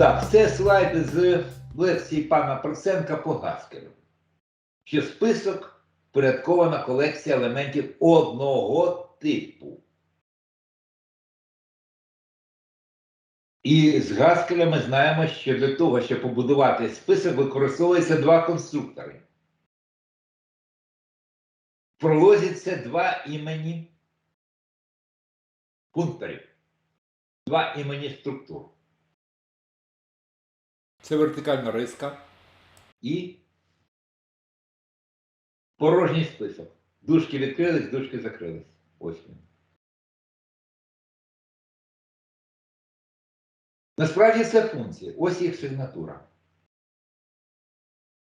Так, це слайди з лекції пана Проценка по Гаскелю. Що список впорядкована колекція елементів одного типу. І з Гаскеля ми знаємо, що для того, щоб побудувати список, використовуються два конструктори. Це два імені пункторів, два імені структур. Це вертикальна риска. і порожній список. Дужки відкрились, дужки закрились. Ось він. Насправді це функції. Ось їх сигнатура.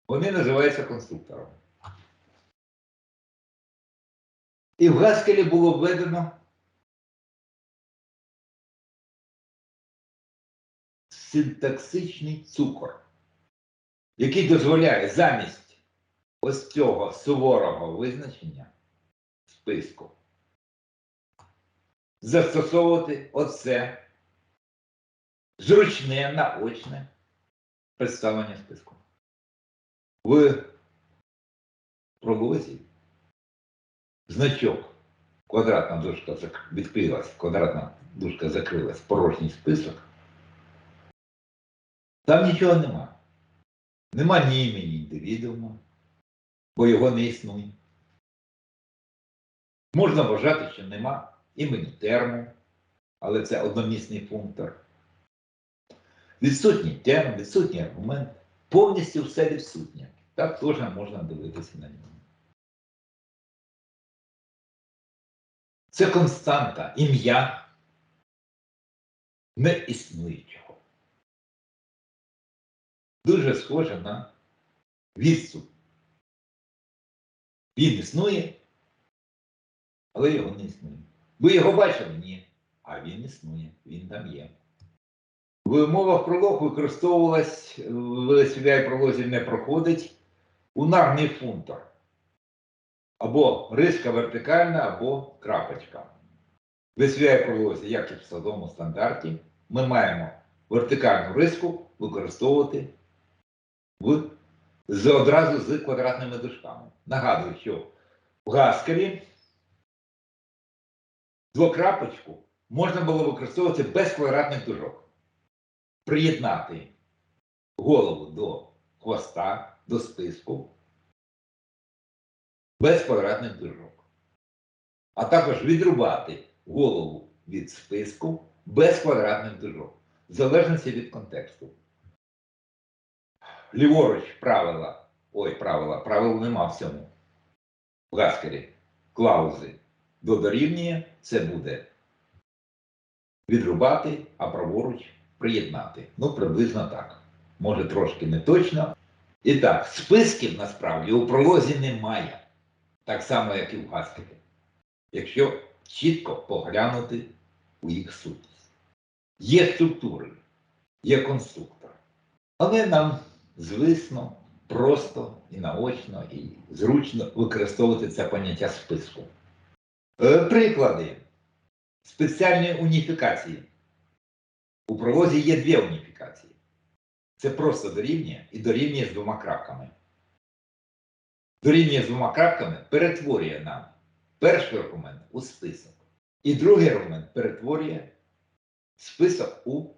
Вони називаються конструктором. І в Гаскелі було введено синтаксичний цукор який дозволяє замість ось цього суворого визначення списку застосовувати оце зручне наочне представлення списку. В пролозі значок квадратна дужка відкрилась, квадратна дужка закрилась, порожній список. Там нічого нема. Нема ні імені індивідуума, бо його не існує. Можна вважати, що нема імені терму, але це одномісний функтор. Відсутній терм, відсутній аргумент, повністю все відсутнє. Так теж можна дивитися на нього. Це константа, ім'я неіснуючого дуже схоже на відступ. Він існує, але його не існує. Ви його бачили? Ні. А він існує, він там є. В умовах пролог використовувалась, в SVI пролозі не проходить, унарний функтор. Або риска вертикальна, або крапочка. В SVI пролозі, як і в садовому стандарті, ми маємо вертикальну риску використовувати в, з, одразу з квадратними дужками. Нагадую, що в Гаскелі двокрапочку можна було використовувати без квадратних дужок. Приєднати голову до хвоста, до списку без квадратних дужок. А також відрубати голову від списку без квадратних дужок, в залежності від контексту ліворуч правила, ой, правила, правил нема в цьому. В Гаскері клаузи до дорівнює, це буде відрубати, а праворуч приєднати. Ну, приблизно так. Може, трошки не точно. І так, списків насправді у пролозі немає. Так само, як і в Гаскері. Якщо чітко поглянути у їх сутність. Є структури, є конструктор. Але нам звісно, просто і наочно, і зручно використовувати це поняття списку. Е, Приклади спеціальної уніфікації. У пролозі є дві уніфікації. Це просто дорівнює і дорівнює з двома крапками. Дорівнює з двома крапками перетворює нам перший аргумент у список. І другий аргумент перетворює список у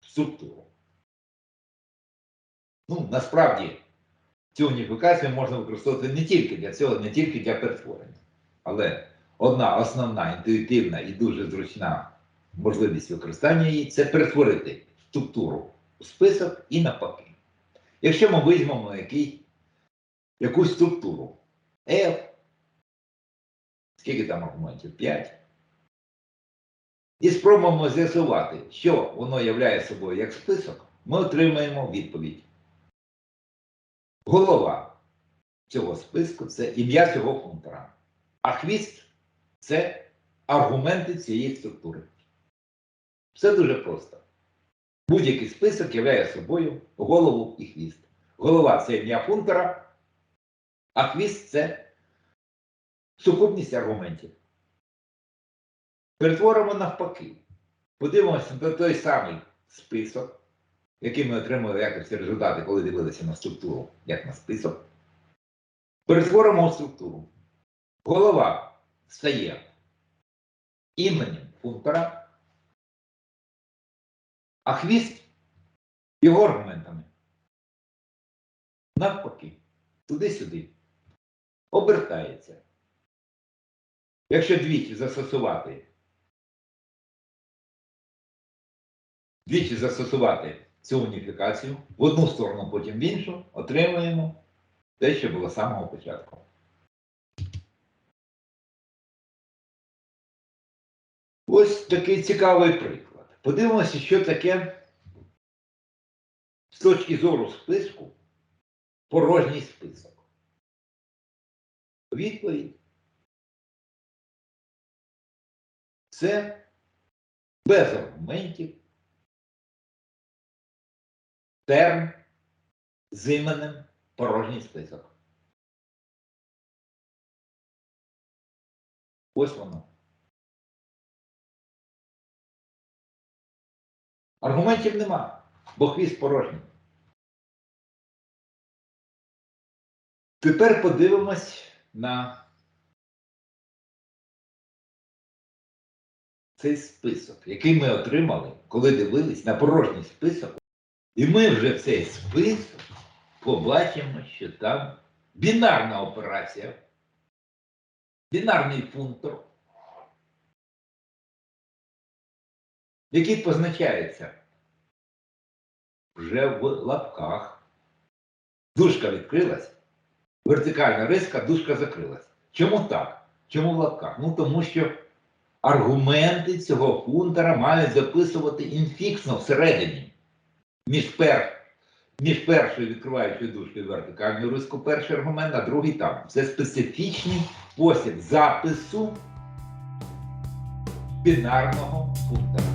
структуру. Ну, насправді, цю уніфікацію можна використовувати не тільки для цього, не тільки для перетворення. Але одна основна інтуїтивна і дуже зручна можливість використання її це перетворити структуру у список і навпаки. Якщо ми візьмемо який, якусь структуру F, скільки там аргументів? 5. І спробуємо з'ясувати, що воно являє собою як список, ми отримаємо відповідь. Голова цього списку це ім'я цього функтора. А хвіст це аргументи цієї структури. Все дуже просто. Будь-який список являє собою голову і хвіст. Голова це ім'я функтора, а хвіст це сукупність аргументів. Перетворимо навпаки. Подивимося на той самий список, який ми отримали в якості результати, коли дивилися на структуру, як на список, перетворимо у структуру. Голова стає іменем функтора, а хвіст його аргументами. Навпаки, туди-сюди. Обертається. Якщо двічі застосувати, двічі застосувати цю уніфікацію в одну сторону, потім в іншу, отримуємо те, що було з самого початку. Ось такий цікавий приклад. Подивимося, що таке з точки зору списку порожній список. Відповідь. Це без аргументів терм з іменем порожній список. Ось воно. Аргументів нема, бо хвіст порожній. Тепер подивимось на цей список, який ми отримали, коли дивились на порожній список. І ми вже цей список побачимо, що там бінарна операція, бінарний функтор, який позначається вже в лапках. Дужка відкрилась, вертикальна риска, дужка закрилась. Чому так? Чому в лапках? Ну тому що аргументи цього функтора мають записувати інфіксно всередині. Між, пер, між першою відкриваючою дужкою вертикальною риску перший аргумент, а другий там. Це специфічний спосіб запису бінарного функтора.